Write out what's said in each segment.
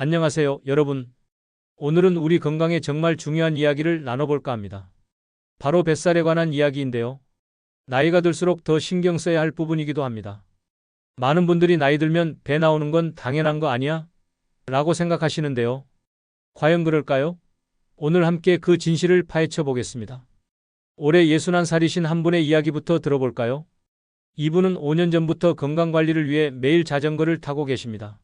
안녕하세요, 여러분. 오늘은 우리 건강에 정말 중요한 이야기를 나눠볼까 합니다. 바로 뱃살에 관한 이야기인데요. 나이가 들수록 더 신경 써야 할 부분이기도 합니다. 많은 분들이 나이 들면 배 나오는 건 당연한 거 아니야? 라고 생각하시는데요. 과연 그럴까요? 오늘 함께 그 진실을 파헤쳐 보겠습니다. 올해 61살이신 한 분의 이야기부터 들어볼까요? 이분은 5년 전부터 건강관리를 위해 매일 자전거를 타고 계십니다.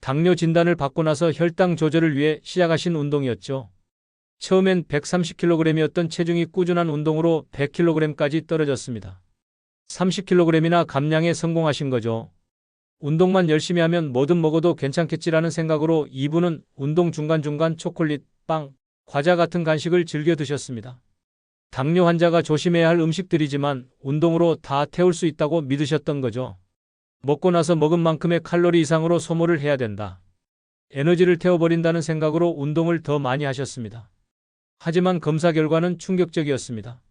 당뇨 진단을 받고 나서 혈당 조절을 위해 시작하신 운동이었죠. 처음엔 130kg이었던 체중이 꾸준한 운동으로 100kg까지 떨어졌습니다. 30kg이나 감량에 성공하신 거죠. 운동만 열심히 하면 뭐든 먹어도 괜찮겠지라는 생각으로 이분은 운동 중간중간 초콜릿, 빵, 과자 같은 간식을 즐겨 드셨습니다. 당뇨 환자가 조심해야 할 음식들이지만 운동으로 다 태울 수 있다고 믿으셨던 거죠. 먹고 나서 먹은 만큼의 칼로리 이상으로 소모를 해야 된다. 에너지를 태워버린다는 생각으로 운동을 더 많이 하셨습니다. 하지만 검사 결과는 충격적이었습니다.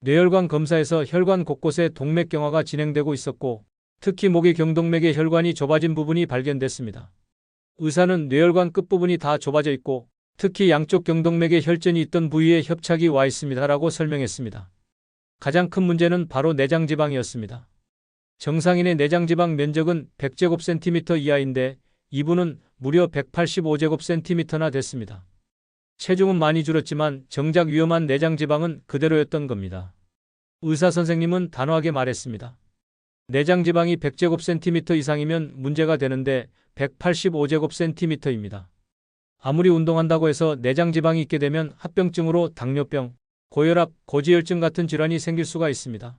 뇌혈관 검사에서 혈관 곳곳에 동맥 경화가 진행되고 있었고 특히 목의 경동맥의 혈관이 좁아진 부분이 발견됐습니다. 의사는 뇌혈관 끝부분이 다 좁아져 있고 특히 양쪽 경동맥에 혈전이 있던 부위에 협착이 와 있습니다라고 설명했습니다. 가장 큰 문제는 바로 내장 지방이었습니다. 정상인의 내장지방 면적은 100제곱센티미터 이하인데 이분은 무려 185제곱센티미터나 됐습니다. 체중은 많이 줄었지만 정작 위험한 내장지방은 그대로였던 겁니다. 의사 선생님은 단호하게 말했습니다. 내장지방이 100제곱센티미터 이상이면 문제가 되는데 185제곱센티미터입니다. 아무리 운동한다고 해서 내장지방이 있게 되면 합병증으로 당뇨병, 고혈압, 고지혈증 같은 질환이 생길 수가 있습니다.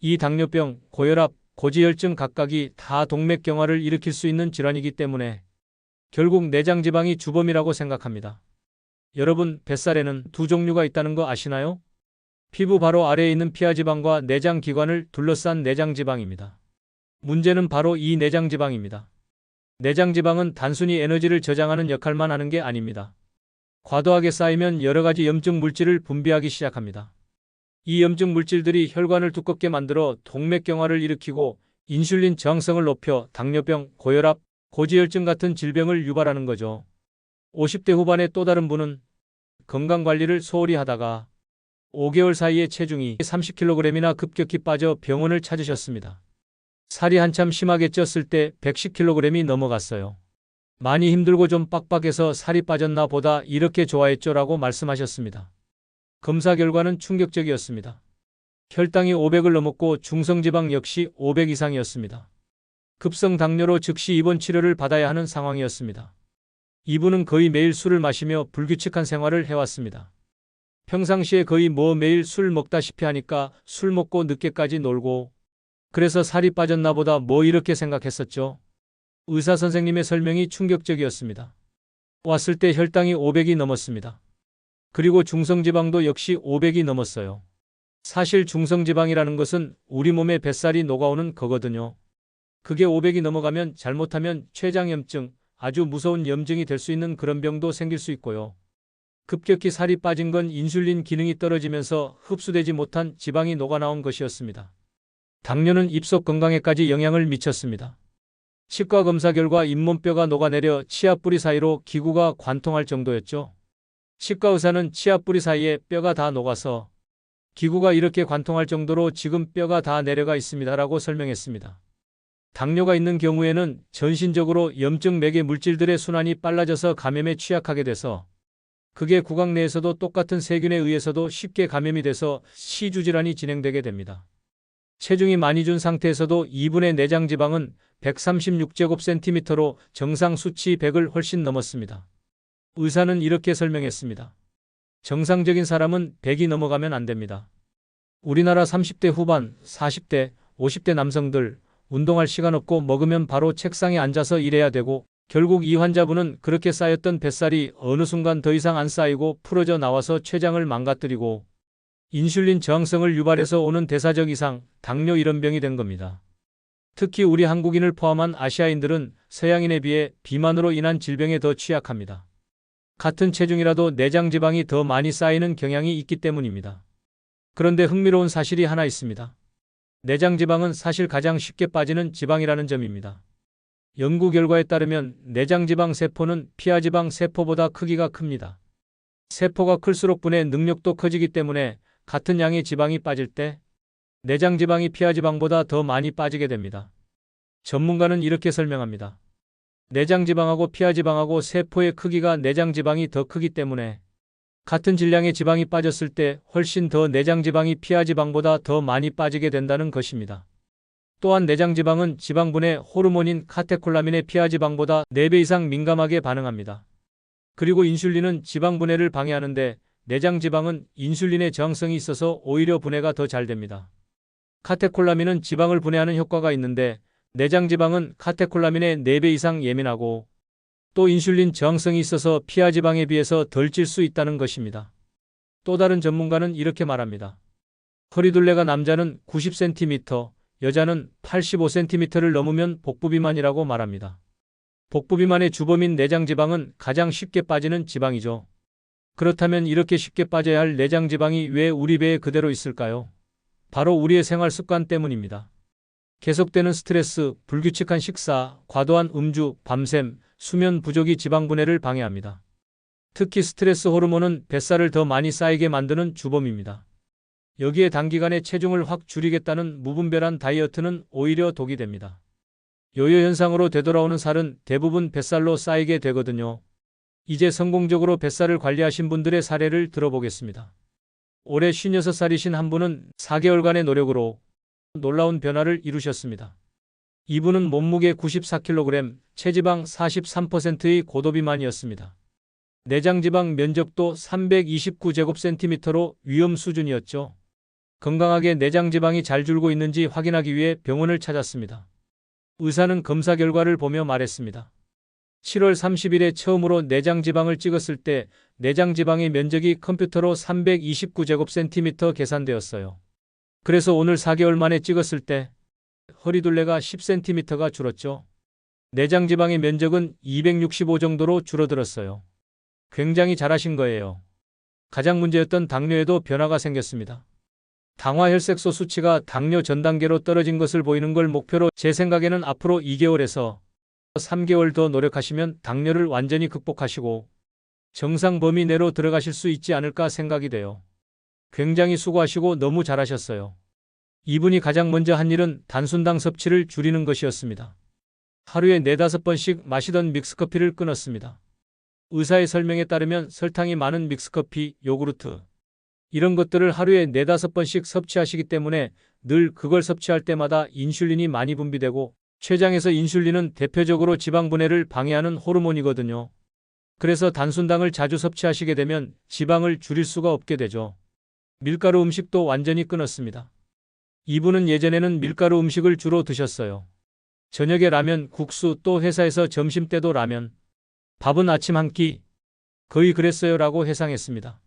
이 당뇨병, 고혈압, 고지혈증 각각이 다 동맥경화를 일으킬 수 있는 질환이기 때문에 결국 내장지방이 주범이라고 생각합니다. 여러분, 뱃살에는 두 종류가 있다는 거 아시나요? 피부 바로 아래에 있는 피하지방과 내장기관을 둘러싼 내장지방입니다. 문제는 바로 이 내장지방입니다. 내장지방은 단순히 에너지를 저장하는 역할만 하는 게 아닙니다. 과도하게 쌓이면 여러 가지 염증 물질을 분비하기 시작합니다. 이 염증 물질들이 혈관을 두껍게 만들어 동맥경화를 일으키고 인슐린 저항성을 높여 당뇨병, 고혈압, 고지혈증 같은 질병을 유발하는 거죠. 50대 후반의 또 다른 분은 건강관리를 소홀히 하다가 5개월 사이에 체중이 30kg이나 급격히 빠져 병원을 찾으셨습니다. 살이 한참 심하게 쪘을 때 110kg이 넘어갔어요. 많이 힘들고 좀 빡빡해서 살이 빠졌나 보다 이렇게 좋아했죠라고 말씀하셨습니다. 검사 결과는 충격적이었습니다. 혈당이 500을 넘었고 중성지방 역시 500 이상이었습니다. 급성 당뇨로 즉시 입원 치료를 받아야 하는 상황이었습니다. 이분은 거의 매일 술을 마시며 불규칙한 생활을 해왔습니다. 평상시에 거의 뭐 매일 술 먹다시피 하니까 술 먹고 늦게까지 놀고 그래서 살이 빠졌나 보다 뭐 이렇게 생각했었죠. 의사 선생님의 설명이 충격적이었습니다. 왔을 때 혈당이 500이 넘었습니다. 그리고 중성지방도 역시 500이 넘었어요. 사실 중성지방이라는 것은 우리 몸에 뱃살이 녹아오는 거거든요. 그게 500이 넘어가면 잘못하면 췌장염증, 아주 무서운 염증이 될 수 있는 그런 병도 생길 수 있고요. 급격히 살이 빠진 건 인슐린 기능이 떨어지면서 흡수되지 못한 지방이 녹아나온 것이었습니다. 당뇨는 입속 건강에까지 영향을 미쳤습니다. 치과 검사 결과 잇몸뼈가 녹아내려 치아뿌리 사이로 기구가 관통할 정도였죠. 치과 의사는 치아뿌리 사이에 뼈가 다 녹아서 기구가 이렇게 관통할 정도로 지금 뼈가 다 내려가 있습니다라고 설명했습니다. 당뇨가 있는 경우에는 전신적으로 염증 매개 물질들의 순환이 빨라져서 감염에 취약하게 돼서 그게 구강 내에서도 똑같은 세균에 의해서도 쉽게 감염이 돼서 시주질환이 진행되게 됩니다. 체중이 많이 준 상태에서도 2분의 내장 지방은 136제곱센티미터로 정상 수치 100을 훨씬 넘었습니다. 의사는 이렇게 설명했습니다. 정상적인 사람은 100이 넘어가면 안 됩니다. 우리나라 30대 후반, 40대, 50대 남성들 운동할 시간 없고 먹으면 바로 책상에 앉아서 일해야 되고 결국 이 환자분은 그렇게 쌓였던 뱃살이 어느 순간 더 이상 안 쌓이고 풀어져 나와서 췌장을 망가뜨리고 인슐린 저항성을 유발해서 오는 대사적 이상, 당뇨 이런 병이 된 겁니다. 특히 우리 한국인을 포함한 아시아인들은 서양인에 비해 비만으로 인한 질병에 더 취약합니다. 같은 체중이라도 내장 지방이 더 많이 쌓이는 경향이 있기 때문입니다. 그런데 흥미로운 사실이 하나 있습니다. 내장 지방은 사실 가장 쉽게 빠지는 지방이라는 점입니다. 연구 결과에 따르면 내장 지방 세포는 피하 지방 세포보다 크기가 큽니다. 세포가 클수록 분해 능력도 커지기 때문에 같은 양의 지방이 빠질 때 내장 지방이 피하 지방보다 더 많이 빠지게 됩니다. 전문가는 이렇게 설명합니다. 내장지방하고 피하지방하고 세포의 크기가 내장지방이 더 크기 때문에 같은 질량의 지방이 빠졌을 때 훨씬 더 내장지방이 피하지방보다 더 많이 빠지게 된다는 것입니다. 또한 내장지방은 지방분해 호르몬인 카테콜라민의 피하지방보다 4배 이상 민감하게 반응합니다. 그리고 인슐린은 지방분해를 방해하는데 내장지방은 인슐린의 저항성이 있어서 오히려 분해가 더 잘 됩니다. 카테콜라민은 지방을 분해하는 효과가 있는데 내장 지방은 카테콜라민의 4배 이상 예민하고 또 인슐린 저항성이 있어서 피하 지방에 비해서 덜 찔 수 있다는 것입니다. 또 다른 전문가는 이렇게 말합니다. 허리둘레가 남자는 90cm, 여자는 85cm를 넘으면 복부비만이라고 말합니다. 복부비만의 주범인 내장지방은 가장 쉽게 빠지는 지방이죠. 그렇다면 이렇게 쉽게 빠져야 할 내장지방이 왜 우리 배에 그대로 있을까요? 바로 우리의 생활 습관 때문입니다. 계속되는 스트레스, 불규칙한 식사, 과도한 음주, 밤샘, 수면 부족이 지방 분해를 방해합니다. 특히 스트레스 호르몬은 뱃살을 더 많이 쌓이게 만드는 주범입니다. 여기에 단기간에 체중을 확 줄이겠다는 무분별한 다이어트는 오히려 독이 됩니다. 요요 현상으로 되돌아오는 살은 대부분 뱃살로 쌓이게 되거든요. 이제 성공적으로 뱃살을 관리하신 분들의 사례를 들어보겠습니다. 올해 56살이신 한 분은 4개월간의 노력으로 놀라운 변화를 이루셨습니다. 이분은 몸무게 94kg, 체지방 43%의 고도비만이었습니다. 내장지방 면적도 329제곱센티미터로 위험 수준이었죠. 건강하게 내장지방이 잘 줄고 있는지 확인하기 위해 병원을 찾았습니다. 의사는 검사 결과를 보며 말했습니다. 7월 30일에 처음으로 내장지방을 찍었을 때 내장지방의 면적이 컴퓨터로 329제곱센티미터 계산되었어요. 그래서 오늘 4개월 만에 찍었을 때 허리둘레가 10cm가 줄었죠. 내장 지방의 면적은 265 정도로 줄어들었어요. 굉장히 잘하신 거예요. 가장 문제였던 당뇨에도 변화가 생겼습니다. 당화혈색소 수치가 당뇨 전 단계로 떨어진 것을 보이는 걸 목표로 제 생각에는 앞으로 2개월에서 3개월 더 노력하시면 당뇨를 완전히 극복하시고 정상 범위 내로 들어가실 수 있지 않을까 생각이 돼요. 굉장히 수고하시고 너무 잘하셨어요. 이분이 가장 먼저 한 일은 단순당 섭취를 줄이는 것이었습니다. 하루에 네다섯 번씩 마시던 믹스커피를 끊었습니다. 의사의 설명에 따르면 설탕이 많은 믹스커피, 요구르트 이런 것들을 하루에 네다섯 번씩 섭취하시기 때문에 늘 그걸 섭취할 때마다 인슐린이 많이 분비되고 췌장에서 인슐린은 대표적으로 지방 분해를 방해하는 호르몬이거든요. 그래서 단순당을 자주 섭취하시게 되면 지방을 줄일 수가 없게 되죠. 밀가루 음식도 완전히 끊었습니다. 이분은 예전에는 밀가루 음식을 주로 드셨어요. 저녁에 라면, 국수, 또 회사에서 점심 때도 라면. 밥은 아침 한 끼. 거의 그랬어요 라고 해상했습니다.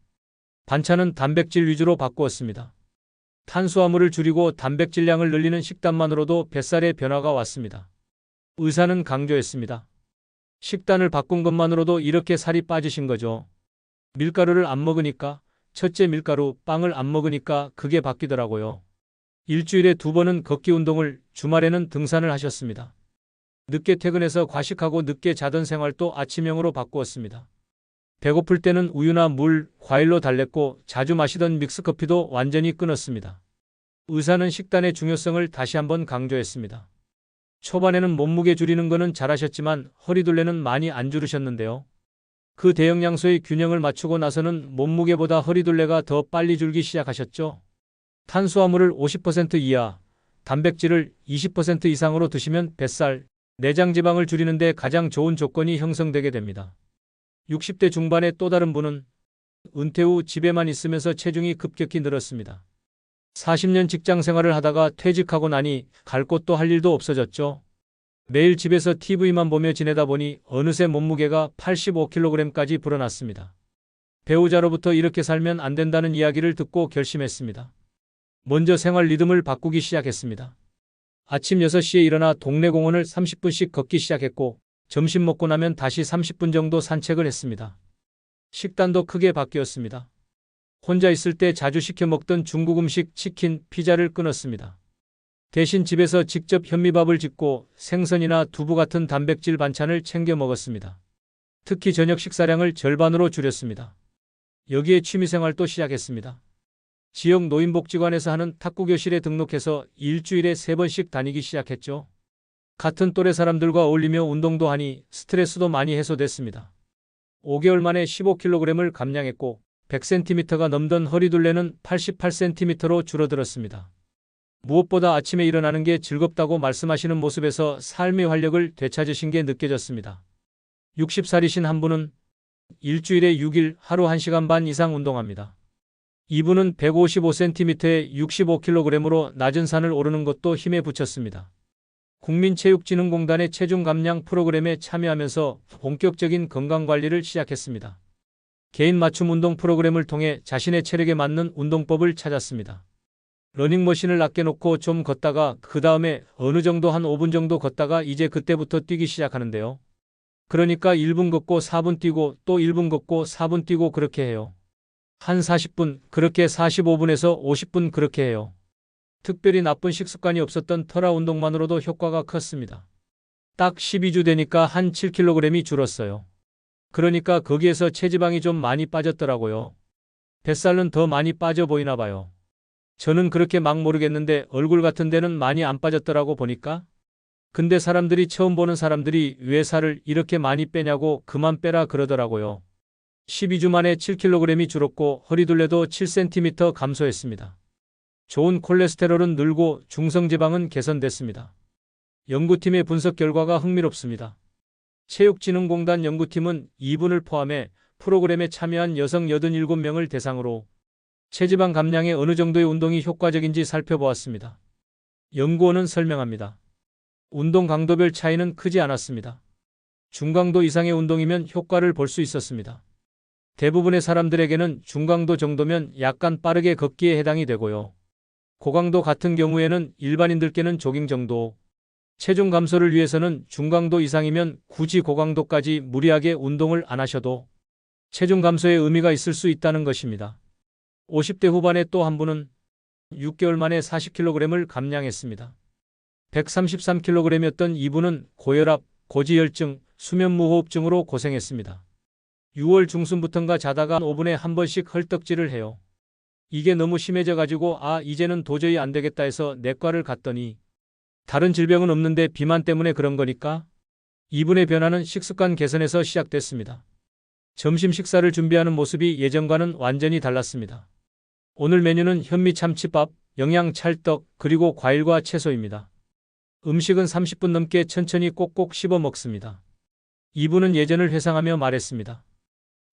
반찬은 단백질 위주로 바꾸었습니다. 탄수화물을 줄이고 단백질량을 늘리는 식단만으로도 뱃살에 변화가 왔습니다. 의사는 강조했습니다. 식단을 바꾼 것만으로도 이렇게 살이 빠지신 거죠. 밀가루를 안 먹으니까, 첫째 밀가루, 빵을 안 먹으니까 그게 바뀌더라고요. 일주일에 두 번은 걷기 운동을, 주말에는 등산을 하셨습니다. 늦게 퇴근해서 과식하고 늦게 자던 생활도 아침형으로 바꾸었습니다. 배고플 때는 우유나 물, 과일로 달랬고 자주 마시던 믹스커피도 완전히 끊었습니다. 의사는 식단의 중요성을 다시 한번 강조했습니다. 초반에는 몸무게 줄이는 거는 잘하셨지만 허리둘레는 많이 안 줄으셨는데요. 그 대영양소의 균형을 맞추고 나서는 몸무게보다 허리둘레가 더 빨리 줄기 시작하셨죠. 탄수화물을 50% 이하, 단백질을 20% 이상으로 드시면 뱃살, 내장 지방을 줄이는데 가장 좋은 조건이 형성되게 됩니다. 60대 중반의 또 다른 분은 은퇴 후 집에만 있으면서 체중이 급격히 늘었습니다. 40년 직장 생활을 하다가 퇴직하고 나니 갈 곳도 할 일도 없어졌죠. 매일 집에서 TV만 보며 지내다 보니 어느새 몸무게가 85kg까지 불어났습니다. 배우자로부터 이렇게 살면 안 된다는 이야기를 듣고 결심했습니다. 먼저 생활 리듬을 바꾸기 시작했습니다. 아침 6시에 일어나 동네 공원을 30분씩 걷기 시작했고 점심 먹고 나면 다시 30분 정도 산책을 했습니다. 식단도 크게 바뀌었습니다. 혼자 있을 때 자주 시켜 먹던 중국 음식 치킨, 피자를 끊었습니다. 대신 집에서 직접 현미밥을 짓고 생선이나 두부 같은 단백질 반찬을 챙겨 먹었습니다. 특히 저녁 식사량을 절반으로 줄였습니다. 여기에 취미생활도 시작했습니다. 지역 노인복지관에서 하는 탁구 교실에 등록해서 일주일에 세번씩 다니기 시작했죠. 같은 또래 사람들과 어울리며 운동도 하니 스트레스도 많이 해소됐습니다. 5개월 만에 15kg을 감량했고 100cm가 넘던 허리둘레는 88cm로 줄어들었습니다. 무엇보다 아침에 일어나는 게 즐겁다고 말씀하시는 모습에서 삶의 활력을 되찾으신 게 느껴졌습니다. 60살이신 한 분은 일주일에 6일 하루 1시간 반 이상 운동합니다. 이분은 155cm에 65kg으로 낮은 산을 오르는 것도 힘에 붙였습니다. 국민체육진흥공단의 체중 감량 프로그램에 참여하면서 본격적인 건강관리를 시작했습니다. 개인 맞춤 운동 프로그램을 통해 자신의 체력에 맞는 운동법을 찾았습니다. 러닝머신을 낮게 놓고 좀 걷다가 그 다음에 어느 정도 한 5분 정도 걷다가 이제 그때부터 뛰기 시작하는데요. 그러니까 1분 걷고 4분 뛰고 또 1분 걷고 4분 뛰고 그렇게 해요. 한 40분, 그렇게 45분에서 50분 그렇게 해요. 특별히 나쁜 식습관이 없었던 터라 운동만으로도 효과가 컸습니다. 딱 12주 되니까 한 7kg이 줄었어요. 그러니까 거기에서 체지방이 좀 많이 빠졌더라고요. 뱃살은 더 많이 빠져 보이나 봐요. 저는 그렇게 막 모르겠는데 얼굴 같은 데는 많이 안 빠졌더라고 보니까. 근데 사람들이 처음 보는 사람들이 왜 살을 이렇게 많이 빼냐고 그만 빼라 그러더라고요. 12주 만에 7kg이 줄었고 허리둘레도 7cm 감소했습니다. 좋은 콜레스테롤은 늘고 중성지방은 개선됐습니다. 연구팀의 분석 결과가 흥미롭습니다. 체육진흥공단 연구팀은 이분을 포함해 프로그램에 참여한 여성 87명을 대상으로 체지방 감량에 어느 정도의 운동이 효과적인지 살펴보았습니다. 연구원은 설명합니다. 운동 강도별 차이는 크지 않았습니다. 중강도 이상의 운동이면 효과를 볼 수 있었습니다. 대부분의 사람들에게는 중강도 정도면 약간 빠르게 걷기에 해당이 되고요. 고강도 같은 경우에는 일반인들께는 조깅 정도, 체중 감소를 위해서는 중강도 이상이면 굳이 고강도까지 무리하게 운동을 안 하셔도 체중 감소에 의미가 있을 수 있다는 것입니다. 50대 후반의 또 한 분은 6개월 만에 40kg을 감량했습니다. 133kg이었던 이분은 고혈압, 고지혈증, 수면무호흡증으로 고생했습니다. 6월 중순부턴가 자다가 5분에 한 번씩 헐떡질을 해요. 이게 너무 심해져 가지고 아 이제는 도저히 안 되겠다 해서 내과를 갔더니 다른 질병은 없는데 비만 때문에 그런 거니까 이분의 변화는 식습관 개선에서 시작됐습니다. 점심 식사를 준비하는 모습이 예전과는 완전히 달랐습니다. 오늘 메뉴는 현미 참치밥, 영양 찰떡, 그리고 과일과 채소입니다. 음식은 30분 넘게 천천히 꼭꼭 씹어 먹습니다. 이분은 예전을 회상하며 말했습니다.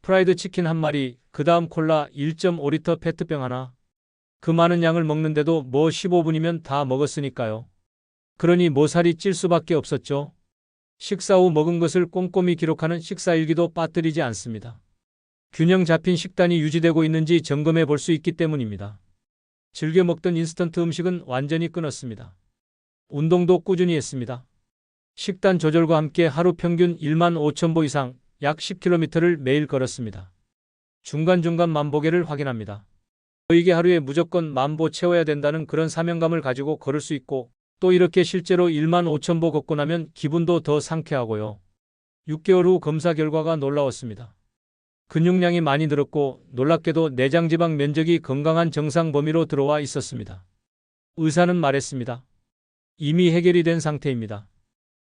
프라이드 치킨 한 마리, 그 다음 콜라 1.5리터 페트병 하나. 그 많은 양을 먹는데도 뭐 15분이면 다 먹었으니까요. 그러니 뭐 살이 찔 수밖에 없었죠. 식사 후 먹은 것을 꼼꼼히 기록하는 식사일기도 빠뜨리지 않습니다. 균형 잡힌 식단이 유지되고 있는지 점검해 볼 수 있기 때문입니다. 즐겨 먹던 인스턴트 음식은 완전히 끊었습니다. 운동도 꾸준히 했습니다. 식단 조절과 함께 하루 평균 1만 5천 보 이상, 약 10km를 매일 걸었습니다. 중간중간 만보계를 확인합니다. 저에게 하루에 무조건 만보 채워야 된다는 그런 사명감을 가지고 걸을 수 있고 또 이렇게 실제로 1만 5천 보 걷고 나면 기분도 더 상쾌하고요. 6개월 후 검사 결과가 놀라웠습니다. 근육량이 많이 늘었고 놀랍게도 내장지방 면적이 건강한 정상 범위로 들어와 있었습니다. 의사는 말했습니다. 이미 해결이 된 상태입니다.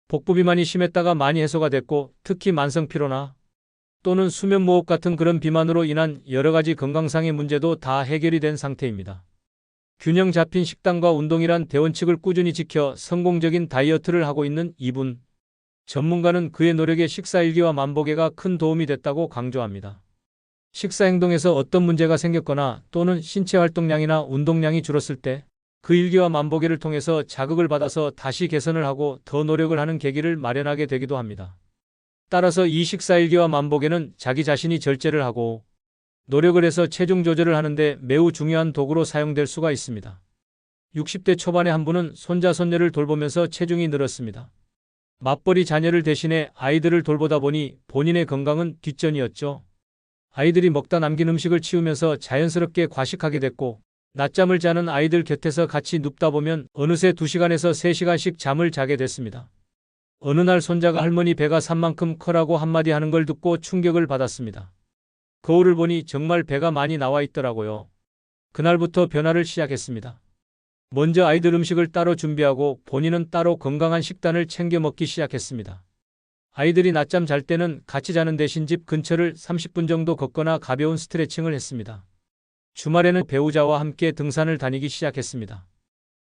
복부 비만이 심했다가 많이 해소가 됐고 특히 만성 피로나 또는 수면 무호흡 같은 그런 비만으로 인한 여러 가지 건강상의 문제도 다 해결이 된 상태입니다. 균형 잡힌 식단과 운동이란 대원칙을 꾸준히 지켜 성공적인 다이어트를 하고 있는 이분. 전문가는 그의 노력에 식사 일기와 만보계가 큰 도움이 됐다고 강조합니다. 식사 행동에서 어떤 문제가 생겼거나 또는 신체 활동량이나 운동량이 줄었을 때 그 일기와 만보계를 통해서 자극을 받아서 다시 개선을 하고 더 노력을 하는 계기를 마련하게 되기도 합니다. 따라서 이 식사 일기와 만보계는 자기 자신이 절제를 하고 노력을 해서 체중 조절을 하는데 매우 중요한 도구로 사용될 수가 있습니다. 60대 초반의 한 분은 손자 손녀를 돌보면서 체중이 늘었습니다. 맞벌이 자녀를 대신해 아이들을 돌보다 보니 본인의 건강은 뒷전이었죠. 아이들이 먹다 남긴 음식을 치우면서 자연스럽게 과식하게 됐고 낮잠을 자는 아이들 곁에서 같이 눕다 보면 어느새 2시간에서 3시간씩 잠을 자게 됐습니다. 어느 날 손자가 할머니 배가 산 만큼 커라고 한마디 하는 걸 듣고 충격을 받았습니다. 거울을 보니 정말 배가 많이 나와 있더라고요. 그날부터 변화를 시작했습니다. 먼저 아이들 음식을 따로 준비하고 본인은 따로 건강한 식단을 챙겨 먹기 시작했습니다. 아이들이 낮잠 잘 때는 같이 자는 대신 집 근처를 30분 정도 걷거나 가벼운 스트레칭을 했습니다. 주말에는 배우자와 함께 등산을 다니기 시작했습니다.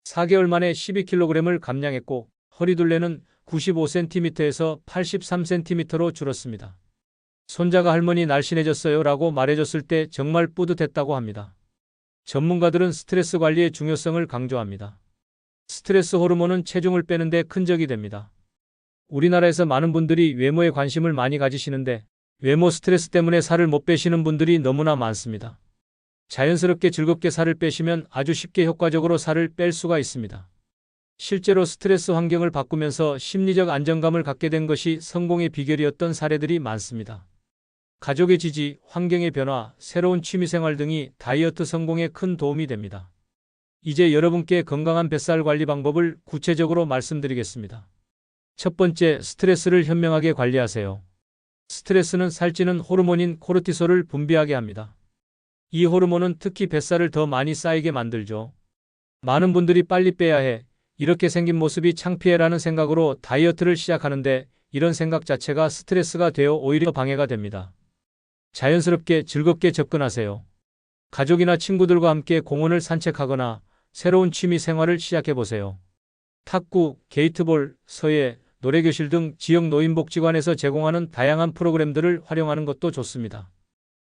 4개월 만에 12kg을 감량했고 허리둘레는 95cm에서 83cm로 줄었습니다. 손자가 할머니 날씬해졌어요 라고 말해줬을 때 정말 뿌듯했다고 합니다. 전문가들은 스트레스 관리의 중요성을 강조합니다. 스트레스 호르몬은 체중을 빼는데 큰 적이 됩니다. 우리나라에서 많은 분들이 외모에 관심을 많이 가지시는데 외모 스트레스 때문에 살을 못 빼시는 분들이 너무나 많습니다. 자연스럽게 즐겁게 살을 빼시면 아주 쉽게 효과적으로 살을 뺄 수가 있습니다. 실제로 스트레스 환경을 바꾸면서 심리적 안정감을 갖게 된 것이 성공의 비결이었던 사례들이 많습니다. 가족의 지지, 환경의 변화, 새로운 취미생활 등이 다이어트 성공에 큰 도움이 됩니다. 이제 여러분께 건강한 뱃살 관리 방법을 구체적으로 말씀드리겠습니다. 첫 번째, 스트레스를 현명하게 관리하세요. 스트레스는 살찌는 호르몬인 코르티솔을 분비하게 합니다. 이 호르몬은 특히 뱃살을 더 많이 쌓이게 만들죠. 많은 분들이 빨리 빼야 해. 이렇게 생긴 모습이 창피해라는 생각으로 다이어트를 시작하는데 이런 생각 자체가 스트레스가 되어 오히려 방해가 됩니다. 자연스럽게 즐겁게 접근하세요. 가족이나 친구들과 함께 공원을 산책하거나 새로운 취미 생활을 시작해 보세요. 탁구, 게이트볼, 서예, 노래교실 등 지역 노인복지관에서 제공하는 다양한 프로그램들을 활용하는 것도 좋습니다.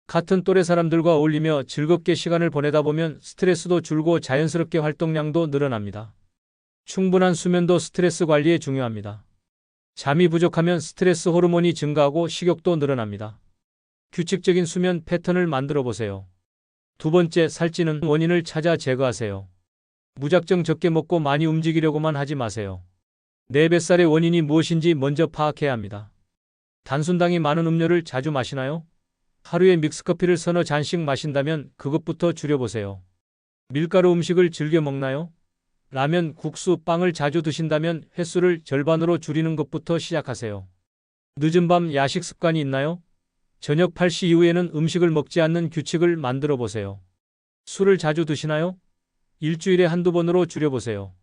같은 또래 사람들과 어울리며 즐겁게 시간을 보내다 보면 스트레스도 줄고 자연스럽게 활동량도 늘어납니다. 충분한 수면도 스트레스 관리에 중요합니다. 잠이 부족하면 스트레스 호르몬이 증가하고 식욕도 늘어납니다. 규칙적인 수면 패턴을 만들어 보세요. 두 번째, 살찌는 원인을 찾아 제거하세요. 무작정 적게 먹고 많이 움직이려고만 하지 마세요. 내 뱃살의 원인이 무엇인지 먼저 파악해야 합니다. 단순당이 많은 음료를 자주 마시나요? 하루에 믹스커피를 서너 잔씩 마신다면 그것부터 줄여보세요. 밀가루 음식을 즐겨 먹나요? 라면, 국수, 빵을 자주 드신다면 횟수를 절반으로 줄이는 것부터 시작하세요. 늦은 밤 야식 습관이 있나요? 저녁 8시 이후에는 음식을 먹지 않는 규칙을 만들어 보세요. 술을 자주 드시나요? 일주일에 한두 번으로 줄여보세요.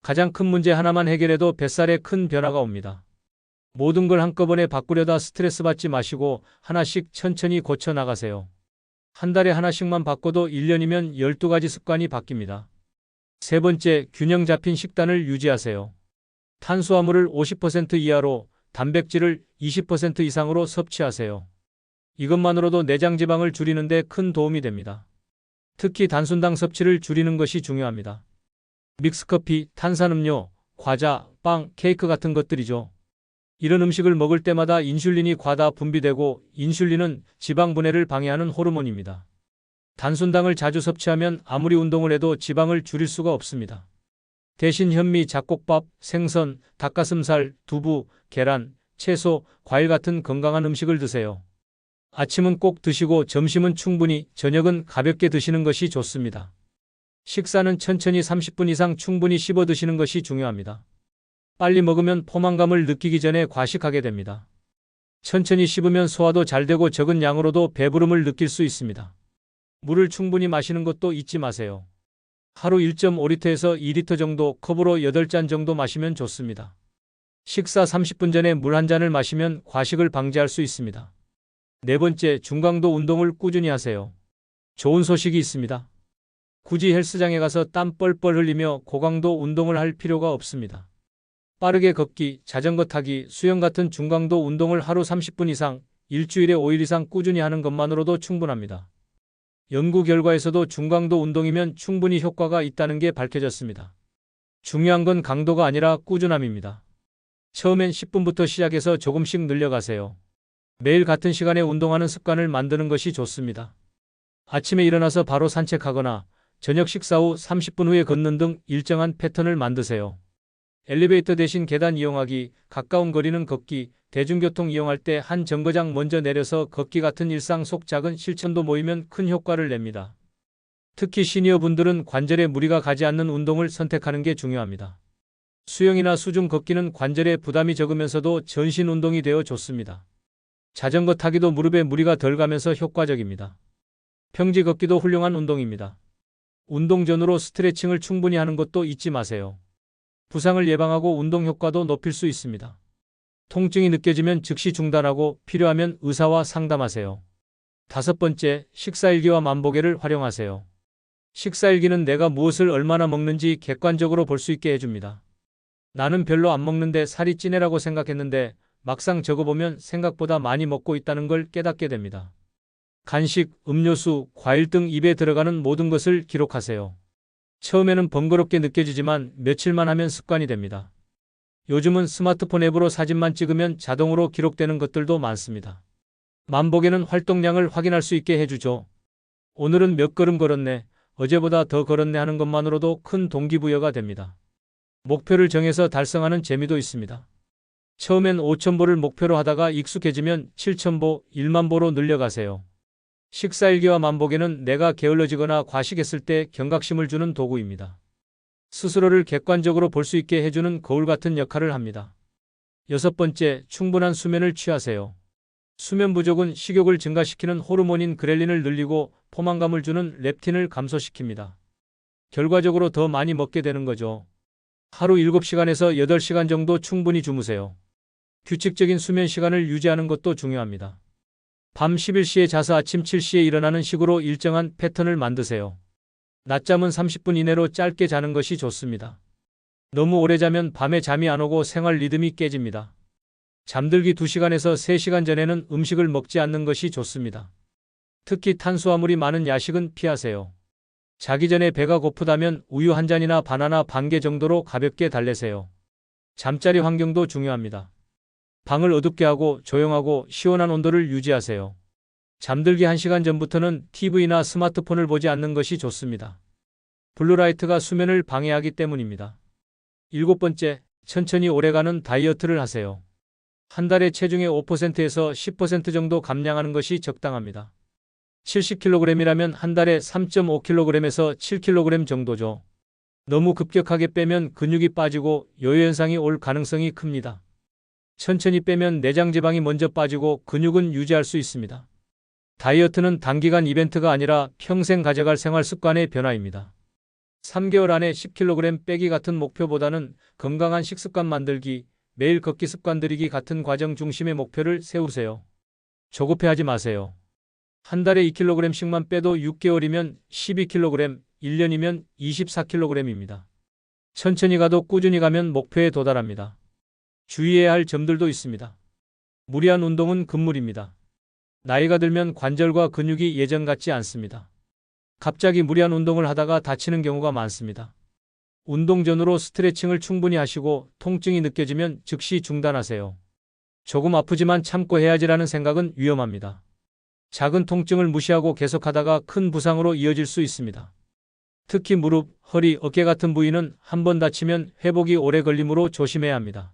가장 큰 문제 하나만 해결해도 뱃살에 큰 변화가 옵니다. 모든 걸 한꺼번에 바꾸려다 스트레스 받지 마시고 하나씩 천천히 고쳐 나가세요. 한 달에 하나씩만 바꿔도 1년이면 12가지 습관이 바뀝니다. 세 번째, 균형 잡힌 식단을 유지하세요. 탄수화물을 50% 이하로, 단백질을 20% 이상으로 섭취하세요. 이것만으로도 내장 지방을 줄이는 데 큰 도움이 됩니다. 특히 단순당 섭취를 줄이는 것이 중요합니다. 믹스커피, 탄산음료, 과자, 빵, 케이크 같은 것들이죠. 이런 음식을 먹을 때마다 인슐린이 과다 분비되고 인슐린은 지방 분해를 방해하는 호르몬입니다. 단순당을 자주 섭취하면 아무리 운동을 해도 지방을 줄일 수가 없습니다. 대신 현미, 잡곡밥, 생선, 닭가슴살, 두부, 계란, 채소, 과일 같은 건강한 음식을 드세요. 아침은 꼭 드시고 점심은 충분히, 저녁은 가볍게 드시는 것이 좋습니다. 식사는 천천히 30분 이상 충분히 씹어 드시는 것이 중요합니다. 빨리 먹으면 포만감을 느끼기 전에 과식하게 됩니다. 천천히 씹으면 소화도 잘 되고 적은 양으로도 배부름을 느낄 수 있습니다. 물을 충분히 마시는 것도 잊지 마세요. 하루 1.5리터에서 2리터 정도 컵으로 8잔 정도 마시면 좋습니다. 식사 30분 전에 물 한 잔을 마시면 과식을 방지할 수 있습니다. 네 번째, 중강도 운동을 꾸준히 하세요. 좋은 소식이 있습니다. 굳이 헬스장에 가서 땀 뻘뻘 흘리며 고강도 운동을 할 필요가 없습니다. 빠르게 걷기, 자전거 타기, 수영 같은 중강도 운동을 하루 30분 이상, 일주일에 5일 이상 꾸준히 하는 것만으로도 충분합니다. 연구 결과에서도 중강도 운동이면 충분히 효과가 있다는 게 밝혀졌습니다. 중요한 건 강도가 아니라 꾸준함입니다. 처음엔 10분부터 시작해서 조금씩 늘려가세요. 매일 같은 시간에 운동하는 습관을 만드는 것이 좋습니다. 아침에 일어나서 바로 산책하거나 저녁 식사 후 30분 후에 걷는 등 일정한 패턴을 만드세요. 엘리베이터 대신 계단 이용하기, 가까운 거리는 걷기, 대중교통 이용할 때 한 정거장 먼저 내려서 걷기 같은 일상 속 작은 실천도 모이면 큰 효과를 냅니다. 특히 시니어 분들은 관절에 무리가 가지 않는 운동을 선택하는 게 중요합니다. 수영이나 수중 걷기는 관절에 부담이 적으면서도 전신 운동이 되어 좋습니다. 자전거 타기도 무릎에 무리가 덜 가면서 효과적입니다. 평지 걷기도 훌륭한 운동입니다. 운동 전후로 스트레칭을 충분히 하는 것도 잊지 마세요. 부상을 예방하고 운동 효과도 높일 수 있습니다. 통증이 느껴지면 즉시 중단하고 필요하면 의사와 상담하세요. 다섯 번째, 식사일기와 만보계를 활용하세요. 식사일기는 내가 무엇을 얼마나 먹는지 객관적으로 볼 수 있게 해줍니다. 나는 별로 안 먹는데 살이 찌네라고 생각했는데 막상 적어보면 생각보다 많이 먹고 있다는 걸 깨닫게 됩니다. 간식, 음료수, 과일 등 입에 들어가는 모든 것을 기록하세요. 처음에는 번거롭게 느껴지지만 며칠만 하면 습관이 됩니다. 요즘은 스마트폰 앱으로 사진만 찍으면 자동으로 기록되는 것들도 많습니다. 만보계는 활동량을 확인할 수 있게 해주죠. 오늘은 몇 걸음 걸었네, 어제보다 더 걸었네 하는 것만으로도 큰 동기부여가 됩니다. 목표를 정해서 달성하는 재미도 있습니다. 처음엔 5,000보를 목표로 하다가 익숙해지면 7,000보, 1만보로 늘려가세요. 식사일기와 만보계는 내가 게을러지거나 과식했을 때 경각심을 주는 도구입니다. 스스로를 객관적으로 볼 수 있게 해주는 거울 같은 역할을 합니다. 여섯 번째, 충분한 수면을 취하세요. 수면 부족은 식욕을 증가시키는 호르몬인 그렐린을 늘리고 포만감을 주는 렙틴을 감소시킵니다. 결과적으로 더 많이 먹게 되는 거죠. 하루 7시간에서 8시간 정도 충분히 주무세요. 규칙적인 수면 시간을 유지하는 것도 중요합니다. 밤 11시에 자서 아침 7시에 일어나는 식으로 일정한 패턴을 만드세요. 낮잠은 30분 이내로 짧게 자는 것이 좋습니다. 너무 오래 자면 밤에 잠이 안 오고 생활 리듬이 깨집니다. 잠들기 2시간에서 3시간 전에는 음식을 먹지 않는 것이 좋습니다. 특히 탄수화물이 많은 야식은 피하세요. 자기 전에 배가 고프다면 우유 한 잔이나 바나나 반 개 정도로 가볍게 달래세요. 잠자리 환경도 중요합니다. 방을 어둡게 하고 조용하고 시원한 온도를 유지하세요. 잠들기 1시간 전부터는 TV나 스마트폰을 보지 않는 것이 좋습니다. 블루라이트가 수면을 방해하기 때문입니다. 일곱 번째, 천천히 오래가는 다이어트를 하세요. 한 달에 체중의 5%에서 10% 정도 감량하는 것이 적당합니다. 70kg이라면 한 달에 3.5kg에서 7kg 정도죠. 너무 급격하게 빼면 근육이 빠지고 요요현상이 올 가능성이 큽니다. 천천히 빼면 내장 지방이 먼저 빠지고 근육은 유지할 수 있습니다. 다이어트는 단기간 이벤트가 아니라 평생 가져갈 생활 습관의 변화입니다. 3개월 안에 10kg 빼기 같은 목표보다는 건강한 식습관 만들기, 매일 걷기 습관 들이기 같은 과정 중심의 목표를 세우세요. 조급해하지 마세요. 한 달에 2kg씩만 빼도 6개월이면 12kg, 1년이면 24kg입니다. 천천히 가도 꾸준히 가면 목표에 도달합니다. 주의해야 할 점들도 있습니다. 무리한 운동은 금물입니다. 나이가 들면 관절과 근육이 예전 같지 않습니다. 갑자기 무리한 운동을 하다가 다치는 경우가 많습니다. 운동 전후로 스트레칭을 충분히 하시고 통증이 느껴지면 즉시 중단하세요. 조금 아프지만 참고 해야지라는 생각은 위험합니다. 작은 통증을 무시하고 계속하다가 큰 부상으로 이어질 수 있습니다. 특히 무릎, 허리, 어깨 같은 부위는 한 번 다치면 회복이 오래 걸리므로 조심해야 합니다.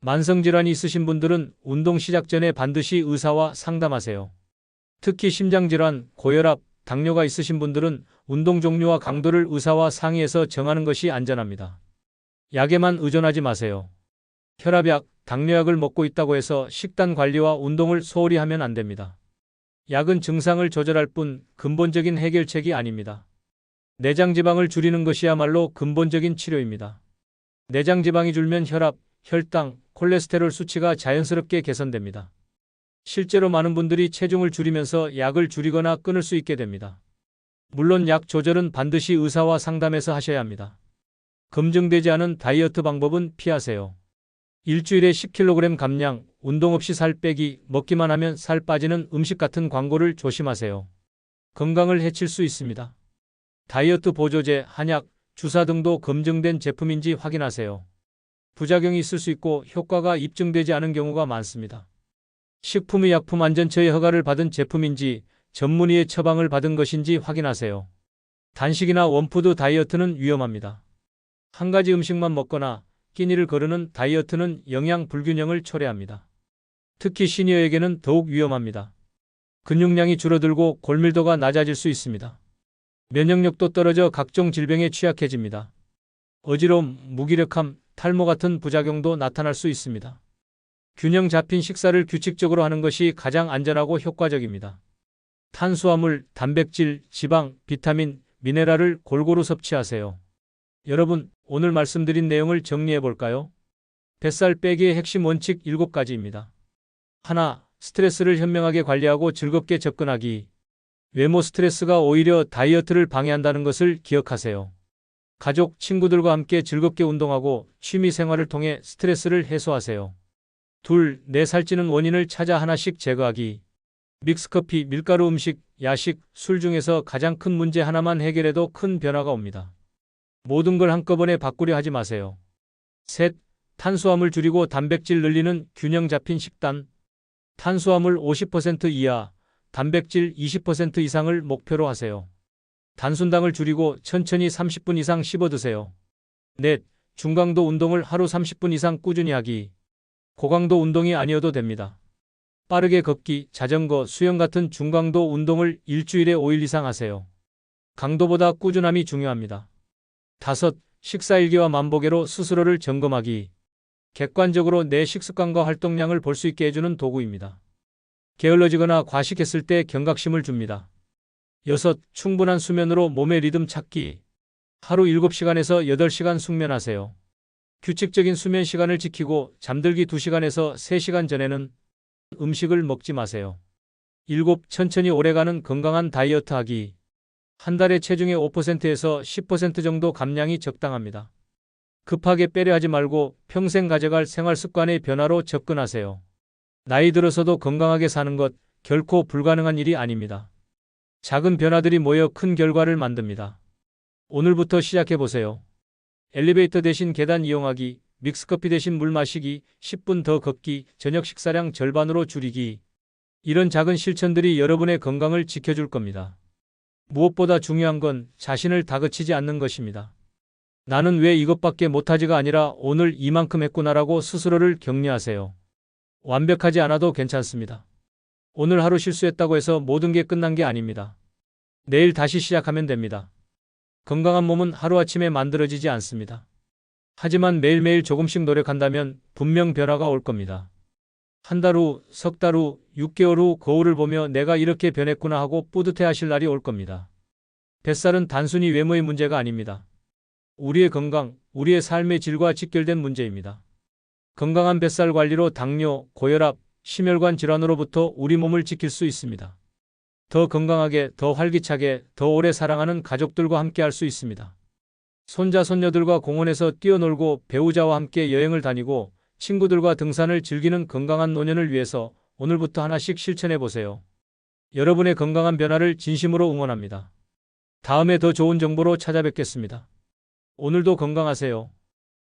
만성질환이 있으신 분들은 운동 시작 전에 반드시 의사와 상담하세요. 특히 심장질환, 고혈압, 당뇨가 있으신 분들은 운동 종류와 강도를 의사와 상의해서 정하는 것이 안전합니다. 약에만 의존하지 마세요. 혈압약, 당뇨약을 먹고 있다고 해서 식단 관리와 운동을 소홀히 하면 안 됩니다. 약은 증상을 조절할 뿐 근본적인 해결책이 아닙니다. 내장 지방을 줄이는 것이야말로 근본적인 치료입니다. 내장 지방이 줄면 혈압, 혈당, 콜레스테롤 수치가 자연스럽게 개선됩니다. 실제로 많은 분들이 체중을 줄이면서 약을 줄이거나 끊을 수 있게 됩니다. 물론 약 조절은 반드시 의사와 상담해서 하셔야 합니다. 검증되지 않은 다이어트 방법은 피하세요. 일주일에 10kg 감량, 운동 없이 살 빼기, 먹기만 하면 살 빠지는 음식 같은 광고를 조심하세요. 건강을 해칠 수 있습니다. 다이어트 보조제, 한약, 주사 등도 검증된 제품인지 확인하세요. 부작용이 있을 수 있고 효과가 입증되지 않은 경우가 많습니다. 식품의 약품 안전처의 허가를 받은 제품인지 전문의의 처방을 받은 것인지 확인하세요. 단식이나 원푸드 다이어트는 위험합니다. 한 가지 음식만 먹거나 끼니를 거르는 다이어트는 영양 불균형을 초래합니다. 특히 시니어에게는 더욱 위험합니다. 근육량이 줄어들고 골밀도가 낮아질 수 있습니다. 면역력도 떨어져 각종 질병에 취약해집니다. 어지러움, 무기력함, 탈모 같은 부작용도 나타날 수 있습니다. 균형 잡힌 식사를 규칙적으로 하는 것이 가장 안전하고 효과적입니다. 탄수화물, 단백질, 지방, 비타민, 미네랄을 골고루 섭취하세요. 여러분, 오늘 말씀드린 내용을 정리해 볼까요? 뱃살 빼기의 핵심 원칙 7가지입니다. 하나, 스트레스를 현명하게 관리하고 즐겁게 접근하기. 외모 스트레스가 오히려 다이어트를 방해한다는 것을 기억하세요. 가족, 친구들과 함께 즐겁게 운동하고 취미 생활을 통해 스트레스를 해소하세요. 둘, 내 살찌는 원인을 찾아 하나씩 제거하기. 믹스커피, 밀가루 음식, 야식, 술 중에서 가장 큰 문제 하나만 해결해도 큰 변화가 옵니다. 모든 걸 한꺼번에 바꾸려 하지 마세요. 셋, 탄수화물 줄이고 단백질 늘리는 균형 잡힌 식단. 탄수화물 50% 이하, 단백질 20% 이상을 목표로 하세요. 단순당을 줄이고 천천히 30분 이상 씹어 드세요. 넷, 중강도 운동을 하루 30분 이상 꾸준히 하기. 고강도 운동이 아니어도 됩니다. 빠르게 걷기, 자전거, 수영 같은 중강도 운동을 일주일에 5일 이상 하세요. 강도보다 꾸준함이 중요합니다. 다섯, 식사일기와 만보계로 스스로를 점검하기. 객관적으로 내 식습관과 활동량을 볼 수 있게 해주는 도구입니다. 게을러지거나 과식했을 때 경각심을 줍니다. 여섯, 충분한 수면으로 몸의 리듬 찾기. 하루 7시간에서 8시간 숙면하세요. 규칙적인 수면 시간을 지키고 잠들기 2시간에서 3시간 전에는 음식을 먹지 마세요. 일곱, 천천히 오래가는 건강한 다이어트 하기. 한 달에 체중의 5%에서 10% 정도 감량이 적당합니다. 급하게 빼려 하지 말고 평생 가져갈 생활 습관의 변화로 접근하세요. 나이 들어서도 건강하게 사는 것 결코 불가능한 일이 아닙니다. 작은 변화들이 모여 큰 결과를 만듭니다. 오늘부터 시작해 보세요. 엘리베이터 대신 계단 이용하기, 믹스커피 대신 물 마시기, 10분 더 걷기, 저녁 식사량 절반으로 줄이기. 이런 작은 실천들이 여러분의 건강을 지켜줄 겁니다. 무엇보다 중요한 건 자신을 다그치지 않는 것입니다. 나는 왜 이것밖에 못하지가 아니라 오늘 이만큼 했구나라고 스스로를 격려하세요. 완벽하지 않아도 괜찮습니다. 오늘 하루 실수했다고 해서 모든 게 끝난 게 아닙니다. 내일 다시 시작하면 됩니다. 건강한 몸은 하루아침에 만들어지지 않습니다. 하지만 매일매일 조금씩 노력한다면 분명 변화가 올 겁니다. 한 달 후, 석 달 후, 6개월 후 거울을 보며 내가 이렇게 변했구나 하고 뿌듯해 하실 날이 올 겁니다. 뱃살은 단순히 외모의 문제가 아닙니다. 우리의 건강, 우리의 삶의 질과 직결된 문제입니다. 건강한 뱃살 관리로 당뇨, 고혈압, 심혈관 질환으로부터 우리 몸을 지킬 수 있습니다. 더 건강하게, 더 활기차게, 더 오래 사랑하는 가족들과 함께 할 수 있습니다. 손자, 손녀들과 공원에서 뛰어놀고 배우자와 함께 여행을 다니고 친구들과 등산을 즐기는 건강한 노년을 위해서 오늘부터 하나씩 실천해 보세요. 여러분의 건강한 변화를 진심으로 응원합니다. 다음에 더 좋은 정보로 찾아뵙겠습니다. 오늘도 건강하세요.